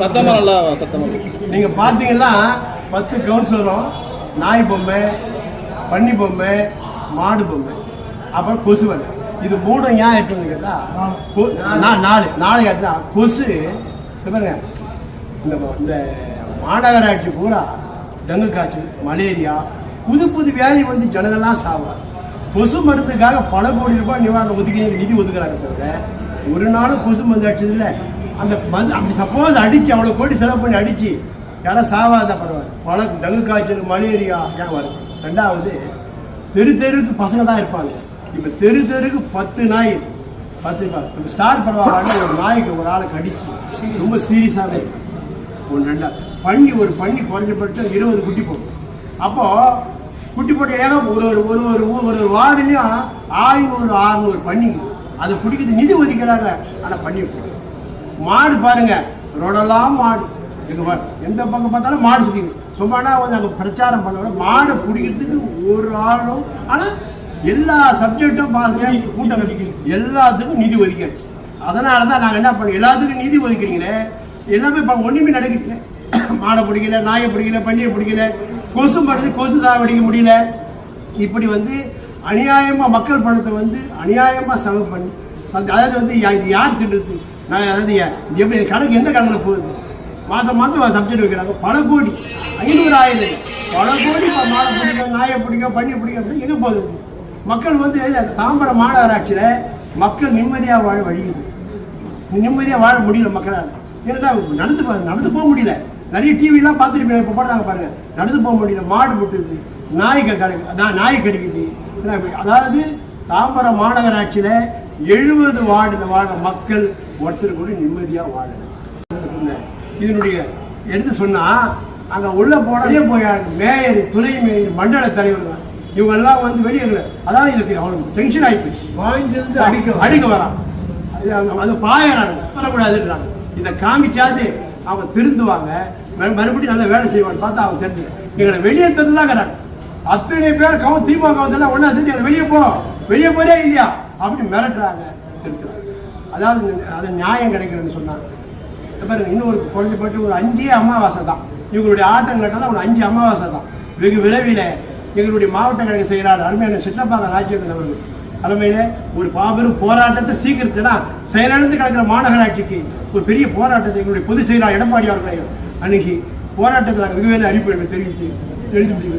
சத்தமா நல்லா சத்தமா நீங்க பாத்தீங்கன்னா பத்து கவுன்சிலரும் நாய் பொம்மை பன்னி பொம்மை மாடு பொம்மை அப்புறம் கொசு வலை. இது மூணும் ஏன் ஏற்றுன்னு கேட்டா கொ- நா- நாலு நாலு கேட்டா கொசு பாருங்க இந்த இந்த மாநகராட்சி பூரா டெங்கு காய்ச்சல் மலேரியா புது புது வியாதி வந்து ஜனங்கள்லாம் சாவாங்க கொசு மருந்துக்காக பல கோடி ரூபாய் நிவாரணம் ஒதுக்கி நிதி ஒதுக்குறாங்க தவிர ஒரு நாளும் கொசு மருந்து அடிச்சது இல்லை அந்த மருந்து அப்படி சப்போஸ் அடித்து அவ்வளோ கோடி செலவு பண்ணி அடித்து யாரும் சாவாத பரவாயில்ல. பல டங்கு காய்ச்சல் மலேரியா ஏன் வரும்? ரெண்டாவது தெரு தெருக்கு பசங்க தான் இருப்பாங்க. இப்போ தெரு தெருக்கு பத்து நாய். பத்து இப்போ ஸ்டார் பரவாயில்ல ஒரு நாய்க்கு ஒரு ஆளுக்கு அடிச்சு ரொம்ப சீரியஸாக இருக்கு ஒன்று ரெண்டா பண்ணி ஒரு பண்ணி குறைஞ்சபட்சம் இருபது குட்டி போடும். அப்போது குட்டி போட்ட ஏன்னா ஒரு ஒரு ஒரு ஒரு ஒரு ஒரு ஆயிரம் ஒரு ஆறுநூறு பண்ணிக்கு அதை பிடிக்கிறது நிதி ஒதுக்கிறாங்க. ஆனால் பண்ணி போடும் மாடு பாருங்க. ரோடெல்லாம் மாடு. எங்க எந்த பக்கம் பார்த்தாலும் மாடு சுத்திங்க சும்மானா வந்து அங்கே பிரச்சாரம் பண்ண மாடை பிடிக்கிறதுக்கு ஒரு ஆளும் ஆனால் எல்லா சப்ஜெக்டும் பாருங்க கூட்டம் எல்லாத்துக்கும் நிதி ஒதுக்கியாச்சு. அதனால தான் நாங்கள் என்ன பண்ணோம்? எல்லாத்துக்கும் நிதி ஒதுக்கிறீங்களே. எல்லாமே இப்போ ஒன்றுமே நடக்குது மாடை பிடிக்கல நாயை பிடிக்கல பன்னியை பிடிக்கல கொசு மருந்து கொசு சாவடிக்க முடியல. இப்படி வந்து அநியாயமாக மக்கள் பணத்தை வந்து அநியாயமாக செலவு பண்ணி அதாவது வந்து இது யார் தின்றுது நான் அதாவது இது எப்படி? கணக்கு எந்த கணக்கில் போகுது? மாதம் மாதம் சப்ஜெக்ட் வைக்கிறாங்க. பல கோடி. ஐநூறு ஆயிரம் பல கோடி இப்ப பிடிக்க நாயை பிடிக்க பண்ணி பிடிக்க அப்படி போகுது? மக்கள் வந்து தாம்பரம் மாநகராட்சியில் மக்கள் நிம்மதியாக வாழ வழி நிம்மதியாக வாழ முடியல மக்களால். ஏன்னா நடந்து போ- நடந்து போக முடியல. நிறைய டிவிலாம் பார்த்துருப்பீங்க. இப்போ போடுறாங்க பாருங்க. நடந்து போக முடியல. மாடு போட்டுது நாய் கிடைக்குது. நான் நாய் கிடைக்குது. அதாவது தாம்பரம் மாநகராட்சியில் எழுபது வார்டில் வாழ மக்கள் ஒருத்தர் கூட நிம்மதியா வாழணும். இதனுடைய எடுத்து சொன்னா அங்க உள்ள போனதே போய் மேயர் துணை மேயர் மண்டல தலைவர் இவங்க எல்லாம் வந்து வெளியே அதாவது இதுக்கு அவனுக்கு டென்ஷன் ஆகி போச்சு. பாய்ஞ்சிருந்து அடிக்க அடிக்க வரான் அது பாயறாங்க. வரக்கூடாதுன்றாங்க இதை காமிச்சாது அவங்க திருந்துவாங்க. மறு- மறுபடியும் நல்லா வேலை செய்வாங்க பார்த்தா அவங்க தெரிஞ்சு எங்களை வெளியே தந்து தான் அத்தனை பேர் கவ திமுக கவத்தெல்லாம் ஒன்றா செஞ்சு எங்களை வெளியே போ. வெளியே போறே இல்லையா? அப்படி மிரட்டுறாங்க இருக்கிறாங்க. அதாவது அது நியாயம் கிடைக்கிறதுன்னு சொன்னாங்க. இப்ப பாருங்க இன்னும் ஒரு குறைஞ்சபட்சம் ஒரு அஞ்சே அமாவாசை தான். இவங்களுடைய ஆட்டம் கட்டலாம் ஒரு அஞ்சு அமாவாசை தான். வெகு விரைவில் எங்களுடைய மாவட்ட கழக செயலாளர் அருமையான சிற்றப்பாங்க ராஜ்யங்கள் அவர்கள் தலைமையில் ஒரு பாபெரும் போராட்டத்தை சீக்கிரத்தினா செயலிழந்து கிடக்கிற மாநகராட்சிக்கு ஒரு பெரிய போராட்டத்தை எங்களுடைய பொதுச் செயலாளர் எடப்பாடி அவர்களை அன்னைக்கு போராட்டத்தில் நாங்கள் வெகுவேல அறிவிப்பு தெரிவித்து எழுதி முடிவு